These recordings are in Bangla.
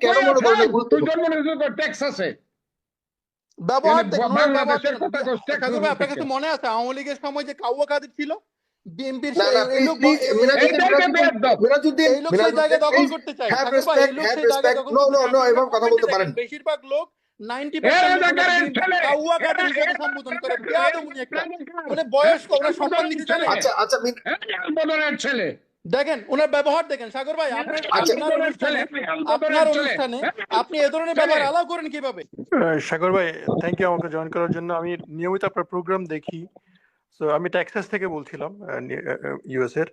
কেন মনে করেন না তুই গুরুত্বপূর্ণ জন্ম নিয়েছিস ব্যবহার এখানে দেখেন, ওনার বাংলাদেশের ব্যবহার- কথা কষ্ট সাগর ভাই, আপনার মনে আছে আওয়ামী লীগের সময় যে কাউয়া কাদের ছিল? বিএনপির না না এই লোক প্লিজ মিরাজুদ্দিন এইটাকে মিরাজুদ্দিন বেয়াদব। মিরাজুদ্দিন এই লোক সেই জায়গায় মিরাজুদ্দিন দখল প্লিজ করতে চায়। হ্যাভ সাগর ভাই, এই রেসপেক্ট লোক হ্যাভ সেই জায়গায় রেসপেক্ট দখল নো করতে নো চায়। নো আপনি এভাবে কথা বলতে দেখেন, পারেন। বেশিরভাগ লোক 90% এরা লোক জায়গার ছেলে, দেখেন ওনার ব্যবহার দেখেন সাগর ভাই আপনার আচ্ছা। অনুষ্ঠানে আপনার অনুষ্ঠানে আপনি এ ধরনের ব্যবহার অ্যালাউ করেন কীভাবে? সাগর ভাই থ্যাংক ইউ আমাকে জয়েন করার জন্য। আমি নিয়মিত আপনার প্রোগ্রাম দেখি। সো আমি টেক্সাস থেকে বলছিলাম ইউএস এর।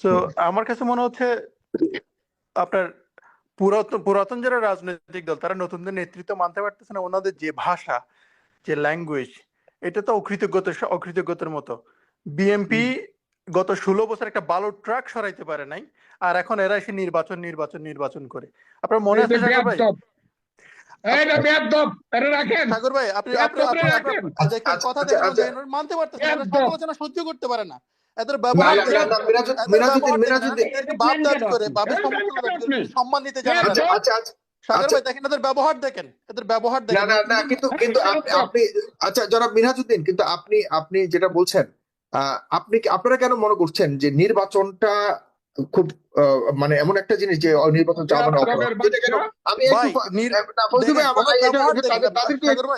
সো আমার কাছে মনে হচ্ছে আপনার পুরাতন পুরাতন যারা রাজনৈতিক দল তারা নতুনদের নেতৃত্ব মানতে পারতেছে না। ওনাদের যে ভাষা যে ল্যাঙ্গুয়েজ এটা তো অকৃতজ্ঞতার অকৃতজ্ঞতার মতো। বিএমপি গত ষোলো বছর একটা বালো ট্রাক সরাইতে পারে নাই আর এখন এরা এসে নির্বাচন নির্বাচন নির্বাচন করে। আপনার মনে আছে ভাই? আপনি আচ্ছা, কথা আচ্ছা, আচ্ছা। মানতে। সহ্য করতে পারে না। এদের ব্যবহার করে। সম্মান দিতে জানে আচ্ছা সাগর। ভাই দেখেন এদের ব্যবহার দেখেন। এদের ব্যবহার না দেখেন। না না কিন্তু কিন্তু আপনি আপনি আচ্ছা জনাব মিনহাজুদ্দিন কিন্তু আপনি আপনি যেটা বলছেন আপনি আপনারা কেন মনে করছেন যে নির্বাচনটা খুব আহ, মানে এমন একটা জিনিস যে নির্বাচন চাওয়া মানে? আমি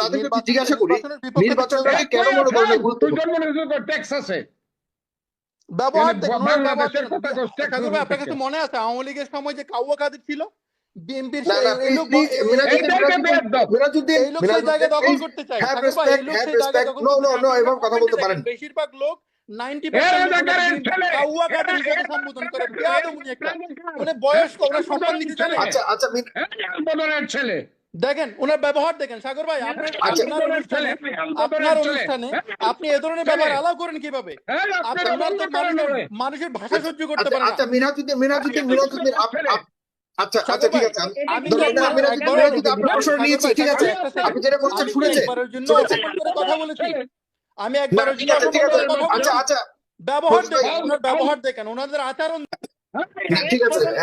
তাদেরকে জিজ্ঞাসা করি নির্বাচনটাকে কেন মনে করেন গুরুত্বপূর্ণ ব্যবহার আপনার কাছে মনে আছে আওয়ামী লীগের সময় যে কাউয়া কাদের ছিল? বিএনপির না না এই লোক প্লিজ মিরাজুদ্দিন এইটাকে বেয়াদব। মিরাজুদ্দিন এই লোক সেই জায়গায় দখল মিরাজুদ্দিন করতে চায়। হ্যাভ সাগর ভাই, এই রেসপেক্ট লোক হ্যাভ সেই জায়গায় রেসপেক্ট দখল নো করতে নো চায়। নো আপনি এভাবে কথা বলতে দেখেন, বেশিরভাগ লোক 90% এরা লোক জায়গার বিএনপি ছেলে, আচ্ছা আচ্ছা দেখেন ওনার ব্যবহার দেখেন সাগর ভাই আপনার আচ্ছা। আপনার অনুষ্ঠানে আপনার অনুষ্ঠানে আপনি এ ধরনের ব্যবহার অ্যালাউ করেন কীভাবে? তো মানুষের- ভাষা সহ্য করতে পারেন আচ্ছা মিনহাজুদ্দিন মিনহাজুদ্দিন আপ- আপ- আচ্ছা আচ্ছা ঠিক আছে আমি একবার- একবার- আপনার নিয়েছি, ঠিক আছে। আপনি যেটা বলছেন শুনেছে। ঠিক আছে। কথা বলেছি আমি কথা আচ্ছা, আচ্ছা। ব্যবহার দেখেন ওনার ব্যবহার দেখেন ওনাদের আচরণ ঠিক আছে।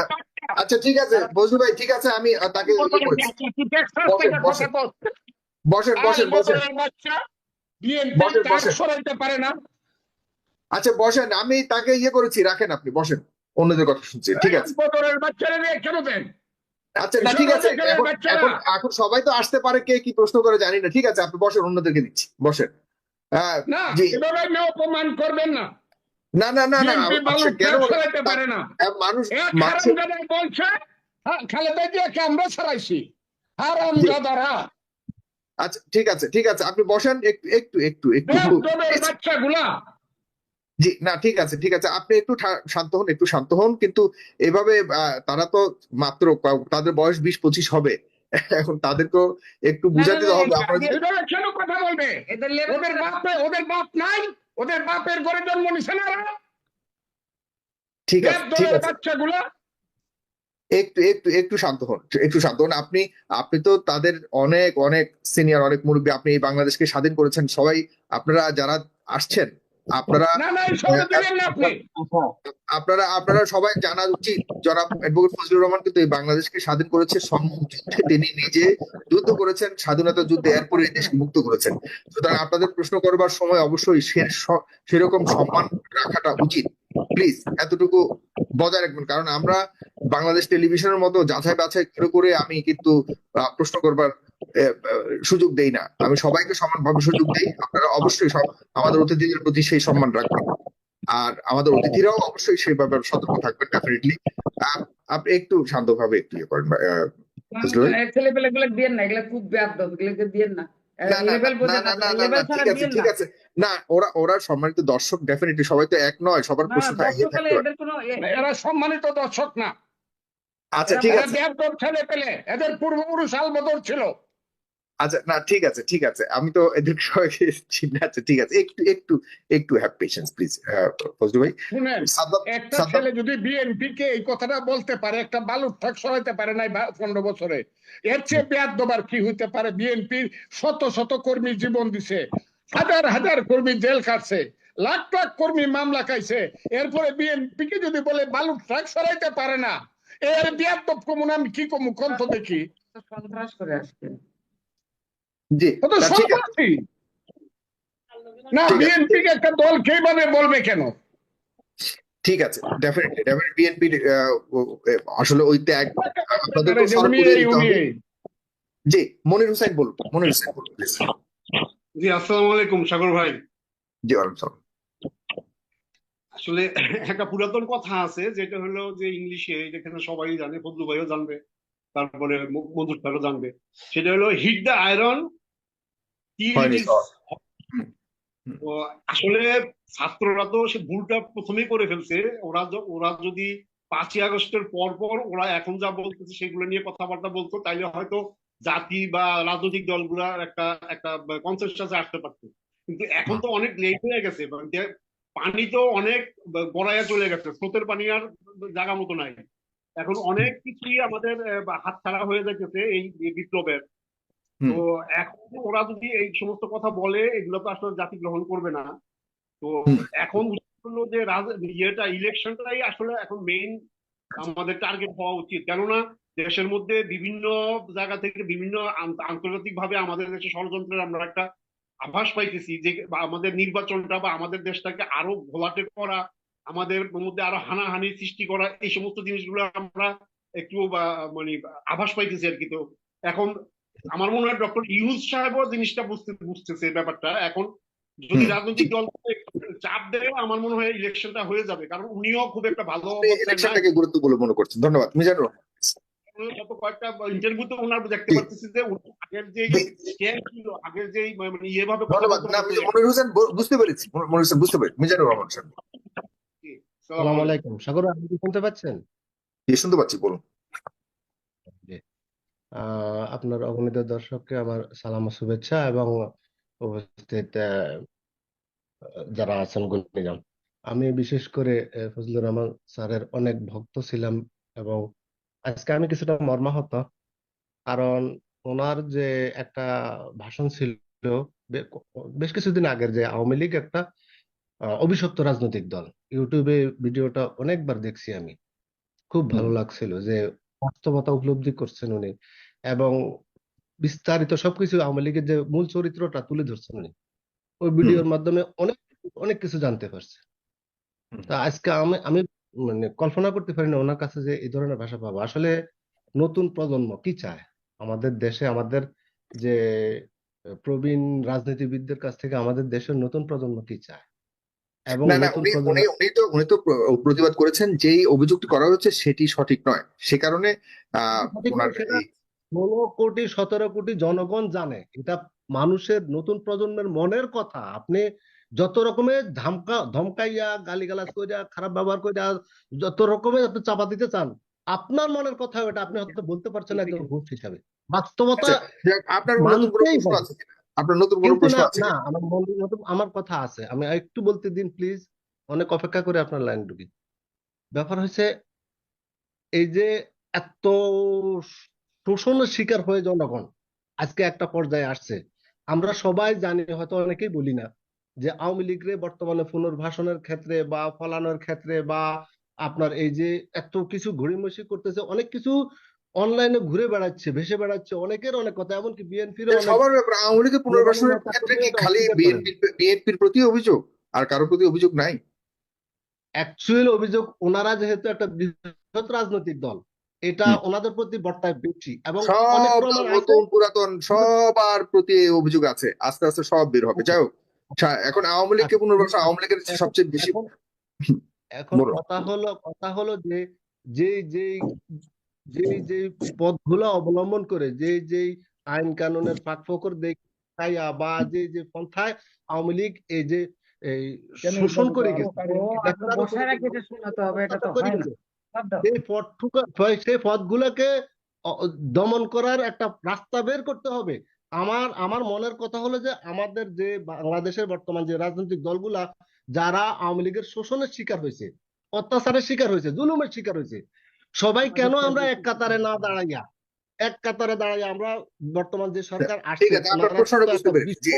আচ্ছা, ঠিক আছে। ভাই, ঠিক আছে, আমি তাকে ইয়ে। বসেন, বসেন, বসেন, আচ্ছা, বসেন। আমি তাকে ইয়ে করেছি, রাখেন আপনি, বসেন। অন্যদের কথা শুনছি। ঠিক আছে। বদলের বাচ্চারা নিয়ে কেন দেন আচ্ছা, না, ঠিক আছে। এখন, এখন, সবাই তো আসতে পারে কে কি প্রশ্ন করে জানি না। ঠিক আছে, আপনি বসেন, অন্যদেরকে দিচ্ছি। বসেন। হ্যাঁ, না অপমান করবেন না না, না, না, না। বিএনপি বালু আচ্ছা, মানুষ বলছে হ্যাঁ, খালেদা জিয়াকে আমরা ছাড়াইছি আচ্ছা ঠিক আছে ঠিক আছে আপনি বসেন একটু একটু একটু একটু বাচ্চাগুলা জি না ঠিক আছে ঠিক আছে। আপনি একটু ঠা- শান্ত হন একটু শান্ত হন কিন্তু এভাবে আহ, তারা তো মাত্র তাদের বয়স বিশ পঁচিশ হবে। এখন তাদেরকেও একটু বুঝাতে হবে। না, আমরা যে- এভাবে কেন কথা বলবে। ওদের বাপে ওদের বাপ নাই ওদের বাপের ঘরে জন্ম নিছে না ঠিক আছে ঠিক আছে। বাচ্চাগুলা। একটু একটু একটু শান্ত হন একটু শান্ত হন। আপনি আপনি তো তাদের অনেক অনেক সিনিয়র অনেক মুরব্বী। আপনি এই বাংলাদেশকে স্বাধীন করেছেন। সবাই আপনারা যারা আসছেন আপনারা আপনারা আপনারা সবাই জানা উচিত জনাব অ্যাডভোকেট ফজলুর রহমান কিন্তু এই বাংলাদেশকে স্বাধীন করেছে সম্মুখ যুদ্ধে তিনি নিজে যুদ্ধ করেছেন স্বাধীনতা যুদ্ধে এরপরে এই দেশকে মুক্ত করেছেন। সুতরাং আপনাদের প্রশ্ন করবার সময় অবশ্যই সেরকম সম্মান রাখাটা উচিত। প্লিজ এতটুকু বজায় রাখবেন কারণ আমরা বাংলাদেশ টেলিভিশনের মতো যাচাই বাছাই করে করে আমি কিন্তু প্রশ্ন করবার সুযোগ দেই না। আমি সবাইকে সমানভাবে সুযোগ দেই। আপনারা অবশ্যই আমাদের অতিথিদের প্রতি সেই সম্মান রাখবেন। আর আমাদের অতিথিরাও অবশ্যই সেই ব্যাপারে সতর্ক থাকবেন ডেফিনেটলি আপনি একটু শান্তভাবে একটু ইয়ে করেন না ওরা ওরা সম্মানিত দর্শক ডেফিনেটলি সবাই তো এক নয় সবার প্রশ্ন এরা সম্মানিত দর্শক না। আচ্ছা ঠিক আছে। এদের পূর্বপুরুষ আলবদর ছিল। আচ্ছা না ঠিক আছে ঠিক আছে। আমি তো এদের সবাইকে চিনি আচ্ছা ঠিক আছে। একটু একটু একটু হ্যাভ পেশেন্স প্লিজ ফজলু ভাই। একটা ছেলে যদি বিএনপি কে এই কথাটা বলতে পারে একটা বালুর ঠাক সরাইতে পারে নাই পনেরো বছরে এর চেয়ে বেয়াদ দবার কি হইতে পারে? বিএনপির শত শত কর্মী জীবন দিছে হাজার হাজার কর্মী জেল কাটছে লাখ লাখ কর্মী মামলা খাইছে এরপরে বিএনপি কে যদি বলে বালুর ট্রাক সরাইতে পারে না এর বিয়াদব কমুন আমি কি কমু? কোন তো দেখি। সন্ত্রাস করে আসছে। জি ও তো তা ঠিক আছে। সন্ত্রাসী। না বিএনপি একটা দল কীভাবে বলবে কেন? ঠিক আছে ডেফিনেটলি ডেফিনেটলি বিএনপি আসলে ওই ত্যাগ। জি মনির বলুন মনির বলুন জি আসসালামু আলাইকুম সাগর ভাই। জি ওয়ালাইকুম আসলে একটা পুরাতন কথা আছে যেটা হলো যে ইংলিশে যেখানে সবাই জানে ফজলু ভাইও জানবে তারপরে মধুর জানবে। সেটা হলো হিট দ্য আয়রন. আসলে ছাত্ররা তো সে ভুলটা প্রথমেই করে ফেলছে। ওরা ওরা যদি পাঁচই আগস্টের পর পর ওরা এখন যা বলতেছে সেগুলো নিয়ে কথাবার্তা বলতো তাইলে হয়তো জাতি বা রাজনৈতিক দলগুলার একটা একটা কনসেনসাসে আসতে পারতো। কিন্তু এখন তো অনেক লেট হয়ে গেছে। মানে পানি তো অনেক গড়াইয়া চলে গেছে। স্রোতের পানি আর জায়গা মতো নাই। এখন অনেক কিছুই আমাদের হাত ছাড়া হয়ে যাইতেছে এই এই বিপ্লবের। তো এখন ওরা যদি এই সমস্ত কথা বলে এগুলো তো আসলে জাতি গ্রহণ করবে না। তো এখন হলো যে ইয়েটা ইলেকশনটাই আসলে এখন মেইন আমাদের টার্গেট হওয়া উচিত। কেননা দেশের মধ্যে বিভিন্ন জায়গা থেকে বিভিন্ন আন্তর্জাতিক ভাবে আমাদের দেশে ষড়যন্ত্রের আমরা একটা আভাস পাইতেছি যে আমাদের নির্বাচনটা বা আমাদের দেশটাকে আরও ঘোলাটে করা আমাদের মধ্যে আরও হানাহানি সৃষ্টি করা এই সমস্ত জিনিসগুলো আমরা একটু মানে আভাস পাইতেছি আর কি। তো এখন আমার মনে হয় ডক্টর ইউজ সাহেবও জিনিসটা বুঝতে বুঝতেছে এই ব্যাপারটা। এখন যদি রাজনৈতিক দল চাপ দেয় আমার মনে হয় ইলেকশনটা হয়ে যাবে। কারণ উনিও খুব একটা ভালো ইলেকশনটাকে গুরুত্বপূর্ণ মনে করছেন। ধন্যবাদ। মিজানুর রহমান গত কয়েকটা ইন্টারভিউতে ওনার দেখতে। পাচ্ছি যে আগের যে স্ক্যাম ছিল আগের যে মানে ইয়ে ভাবে ধন্যবাদ। না মনির হোসেন বুঝতে পেরেছি। মনির হোসেন বুঝতে পেরেছি। মিজানুর রহমান স্যার। সালাম আলাইকুম। সাগর আপনি কি শুনতে পাচ্ছেন? শুনতে পাচ্ছি বলুন। আপনার অগণিত দর্শককে আমার সালাম ও শুভেচ্ছা এবং উপস্থিত যারা আছেন গুণীজন। আমি বিশেষ করে ফজলুর রহমান স্যারের অনেক ভক্ত ছিলাম এবং আজকে আমি কিছুটা মর্মাহত। কারণ ওনার যে একটা ভাষণ ছিল বেশ কিছুদিন আগের যে আওয়ামী লীগ একটা অভিশপ্ত রাজনৈতিক দল। ইউটিউবে ভিডিওটা অনেকবার দেখছি আমি। খুব ভালো লাগছিল যে বাস্তবতা উপলব্ধি করছেন উনি এবং বিস্তারিত সবকিছু আওয়ামী লীগের যে মূল চরিত্রটা তুলে ধরছেন উনি ওই ভিডিওর মাধ্যমে অনেক অনেক কিছু জানতে পারছে। তা আজকে আমি আমি মানে কল্পনা করতে পারি না ওনার কাছে যে এই ধরনের ভাষা পাবো। আসলে নতুন প্রজন্ম কি চায়? আমাদের দেশে আমাদের যে প্রবীণ রাজনীতিবিদদের কাছ থেকে আমাদের দেশের নতুন প্রজন্ম কি চায়? এবং না না উনি উনি উনি তো উনি তো প্রতিবাদ করেছেন যেই অভিযুক্ত করা হচ্ছে সেটি সঠিক নয়। সে কারণে ষোলো কোটি সতেরো কোটি জনগণ জানে। এটা মানুষের নতুন প্রজন্মের মনের কথা। আপনি যত রকমের ধমকা ধমকাইয়া গালিগালাজ কইরা খারাপ ব্যবহার কইরা যত রকমের আপনি চাপা দিতে চান আপনার মনের কথা ওটা আপনি হয়তো বলতে পারছেন একজন হোস্ট হিসাবে। বাস্তবতা আচ্ছা, আপনার আপনার নতুন কোনো প্রশ্ন না আছে না? আমার মনের মতো আমার কথা আছে। আমি একটু বলতে দিন প্লিজ অনেক অপেক্ষা করে আপনার লাইন ঢুকি। ব্যাপার হচ্ছে এই যে এত শোষণের শিকার হয়ে জনগণ আজকে একটা পর্যায়ে আসছে। আমরা সবাই জানি হয়তো অনেকেই বলি না যে আওয়ামী লীগরে বর্তমানে পুনর্বাসনের ক্ষেত্রে বা ফলানোর ক্ষেত্রে বা আপনার এই যে এত কিছু ঘুরিমসি করতেছে অনেক কিছু অনলাইনে ঘুরে বেড়াচ্ছে ভেসে বেড়াচ্ছে অনেকের অনেক কথা এমনকি বিএনপির সবার ব্যাপার। আওয়ামী লীগের পুনর্বাসনের ক্ষেত্রে কি খালি বিএনপি বিএনপির প্রতি অভিযোগ? আর কারোর প্রতি অভিযোগ নাই? অ্যাকচুয়াল অভিযোগ ওনারা যেহেতু একটা বৃহৎ রাজনৈতিক দল এটা ওনাদের প্রতি বর্তায় বেশি এবং নতুন পুরাতন সবার প্রতি অভিযোগ আছে। আস্তে আস্তে সব বের হবে। যাই হোক আচ্ছা, এখন আওয়ামী লীগকে পুনর্বাসন আওয়ামী লীগের সবচেয়ে বেশি এখন এখন কথা হলো কথা হলো যে যে যে যে যে পথগুলো অবলম্বন করে যে যে আইন কানুনের ফাঁকফোকর দেখাইয়া বা যে যে পন্থায় আওয়ামী লীগ এই যে এই শোষণ করে গেছে পথটুকু সেই পথগুলোকে দমন করার একটা রাস্তা বের করতে হবে। আমার আমার মনের কথা হলো যে আমাদের যে বাংলাদেশের বর্তমান যে রাজনৈতিক দলগুলা যারা আওয়ামী লীগের শোষণের শিকার হয়েছে অত্যাচারের শিকার হয়েছে জুলুমের শিকার হয়েছে সবাই কেন আমরা এক কাতারে না দাঁড়াইয়া? এক কাতারে দাঁড়াইয়া আমরা বর্তমান যে সরকার ঠিক আছে আপনার প্রশ্নটা বুঝতে পেরেছি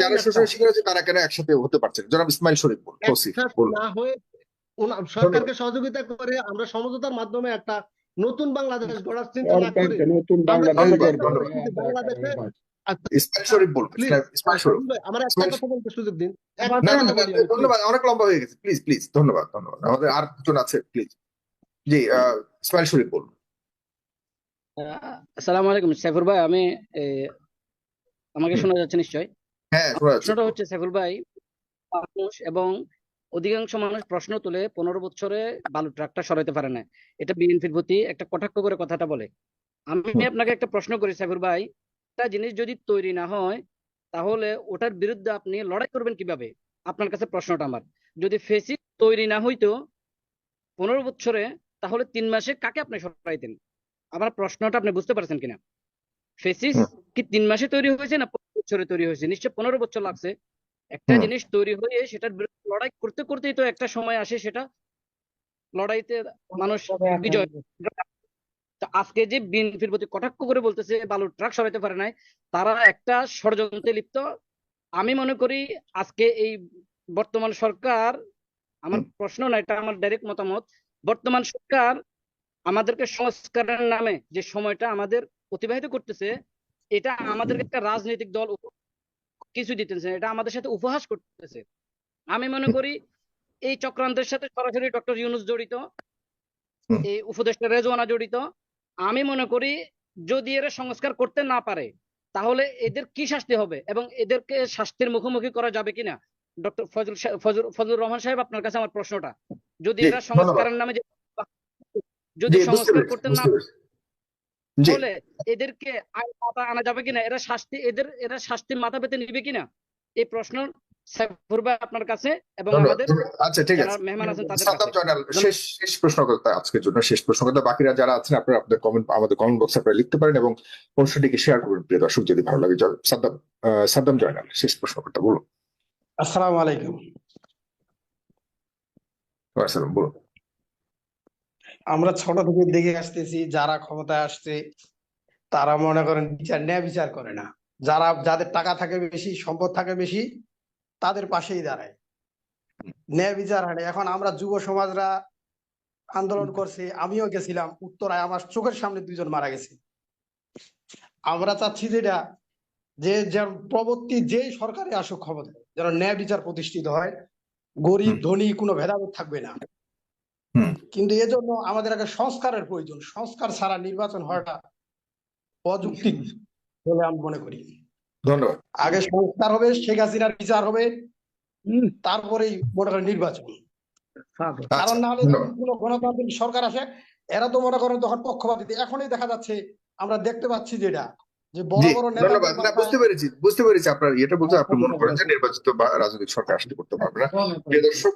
যারা শোষণ শিকার হচ্ছে তারা কেন একসাথে হতে পারছে জনাব ইসমাইল শরীফ বলুন তৌসিফ একসাথে বলুন। না হয়ে সরকারকে সহযোগিতা করে আমরা সমঝোতার মাধ্যমে একটা নতুন বাংলাদেশ গড়ার চিন্তা না করে। নতুন আমরা বাংলাদেশ ধন্যবাদ, গড়বো। ধন্যবাদ। বাংলাদেশে ইসমাইল শরীফ বলবেন ইসমাইল শরীফ। আমার একটা কথা বলতে সুযোগ দিন। ধন্যবাদ। অনেক লম্বা হয়ে গেছে প্লিজ প্লিজ ধন্যবাদ ধন্যবাদ। আমাদের আর দুজন আছে প্লিজ। জি আহ, ইসমাইল শরীফ বলুন। আসসালামু আলাইকুম সাইফুর ভাই আমি এ, আমাকে শোনা যাচ্ছে নিশ্চয়? হ্যাঁ শোনা যাচ্ছে। প্রশ্নটা হচ্ছে সাইফুর ভাই মানুষ এবং অধিকাংশ মানুষ প্রশ্ন তুলে পনেরো বছরে বালু ট্রাকটা সরাইতে পারে না। এটা বিএনপির প্রতি একটা কটাক্ষ করে কথাটা বলে। আমি আপনাকে একটা প্রশ্ন করি সাইফুর ভাই একটা জিনিস যদি তৈরি না হয় তাহলে ওটার বিরুদ্ধে আপনি লড়াই করবেন কীভাবে? আপনার কাছে প্রশ্নটা আমার। যদি ফেসি তৈরি না হইতো পনেরো বছরে তাহলে তিন মাসে কাকে আপনি সরাইতেন? আমার প্রশ্নটা আপনি বুঝতে পারছেন কিনা? ফেসিস কি তিন মাসে তৈরি হয়েছে না পনেরো বছরে তৈরি হয়েছে? নিশ্চয় পনেরো বছর লাগছে। একটা জিনিস তৈরি হয়ে সেটার বিরুদ্ধে লড়াই করতে করতেই তো একটা সময় আসে সেটা। লড়াইতে মানুষ বিজয়। আজকে যে বিএনপির প্রতি কটাক্ষ করে বলতেছে বালুর ট্রাক সরাইতে পারে নাই তারা একটা ষড়যন্ত্রে লিপ্ত। আমি মনে করি আজকে এই বর্তমান সরকার আমার প্রশ্ন না এটা আমার ডাইরেক্ট মতামত। বর্তমান সরকার আমাদেরকে সংস্কারের নামে যে সময়টা আমাদের অতিবাহিত করতেছে এটা আমাদেরকে একটা রাজনৈতিক দল কিছু দিতেছে এটা আমাদের সাথে উপহাস করতেছে। আমি মনে করি এই চক্রান্তের সাথে সরাসরি ডক্টর ইউনুস জড়িত এই উপদেষ্টা রেজওয়ানা জড়িত। আমি মনে করি যদি এরা সংস্কার করতে না পারে তাহলে এদের কি শাস্তি হবে এবং এদেরকে শাস্তির মুখোমুখি করা যাবে কিনা? ডক্টর ফজল ফজল ফজলুর রহমান সাহেব আপনার কাছে আমার প্রশ্নটা। যদি এরা সংস্কারের নামে যদি সংস্কার করতে না তাহলে এদেরকে মাথা আনা যাবে কিনা? এরা শাস্তি এদের এরা শাস্তি মাথা পেতে নিবে কিনা? এই প্রশ্ন আপনার কাছে এবং আমাদের আচ্ছা ঠিক আছে। মেহমান আছেন তাদের সাদ্দাম শেষ আজকের জন্য শেষ বাকিরা যারা আছেন আপনারা আপনাদের কমেন্ট আমাদের কমেন্ট বক্সে আপনারা লিখতে পারেন এবং অনুষ্ঠানটিকে শেয়ার করবেন। প্রিয় দর্শক যদি ভালো লাগে সাদ্দাম আহ, সাদ্দাম জয়নাল শেষ বলুন। আসসালামু আলাইকুম। আসসালাম বলুন। আমরা ছোট থেকে দেখে আসতেছি, যারা ক্ষমতায় আসছে, তারা মনে করেন বিচার ন্যায় বিচার করে না। যারা, যাদের টাকা থাকে বেশি, সম্পদ থাকে বেশি, তাদের পাশেই দাঁড়ায়। ন্যায় বিচার হাঁটে এখন আমরা যুব সমাজরা আন্দোলন করছে, আমিও গেছিলাম উত্তরায়, আমার চোখের সামনে দুইজন মারা গেছে। আমরা চাচ্ছি যেটা যে যেন প্রবর্তী যেই সরকারে আসুক ক্ষমতায়, যেন ন্যায় বিচার প্রতিষ্ঠিত হয় গরিব ধনী কোনো ভেদাভেদ থাকবে না। কিন্তু এজন্য আমাদের একটা সংস্কারের প্রয়োজন। সংস্কার ছাড়া নির্বাচন হওয়াটা অযৌক্তিক বলে আমি মনে করি। ধন্যবাদ। আগে সংস্কার হবে শেখ হাসিনার বিচার হবে তারপরেই মনে করেন নির্বাচন আচ্ছা কারণ না হলে কোনো গণতান্ত্রিক সরকার আসে এরা তো মনে করেন তখন পক্ষপাতিত্ব এখনই দেখা যাচ্ছে আমরা দেখতে পাচ্ছি যেটা। যে বড় বড় ধন্যবাদ। না বুঝতে পেরেছি বুঝতে পেরেছি আপনার এটা বলতে আপনি মনে করেন যে নির্বাচিত বা রাজনৈতিক সরকার করতে পারবে না প্রিয় দর্শক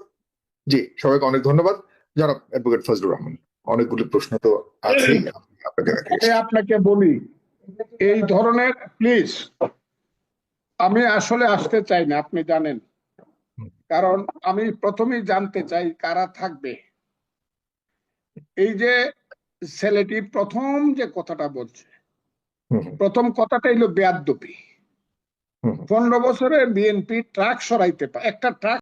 জি সবাইকে অনেক ধন্যবাদ। যারা অ্যাডভোকেট ফজলুর রহমান অনেকগুলি প্রশ্ন তো আছেই আপনাকে আমি আপনাকে বলি এই ধরনের প্লিজ আমি আসলে আসতে চাই না আপনি জানেন। কারণ আমি প্রথমেই জানতে চাই কারা থাকবে। এই যে ছেলেটি প্রথম যে কথাটা বলছে প্রথম কথাটা হলো বেয়াদ্দপি হুম। পনেরো বছরে বিএনপি ট্রাক সরাইতে পারে একটা ট্রাক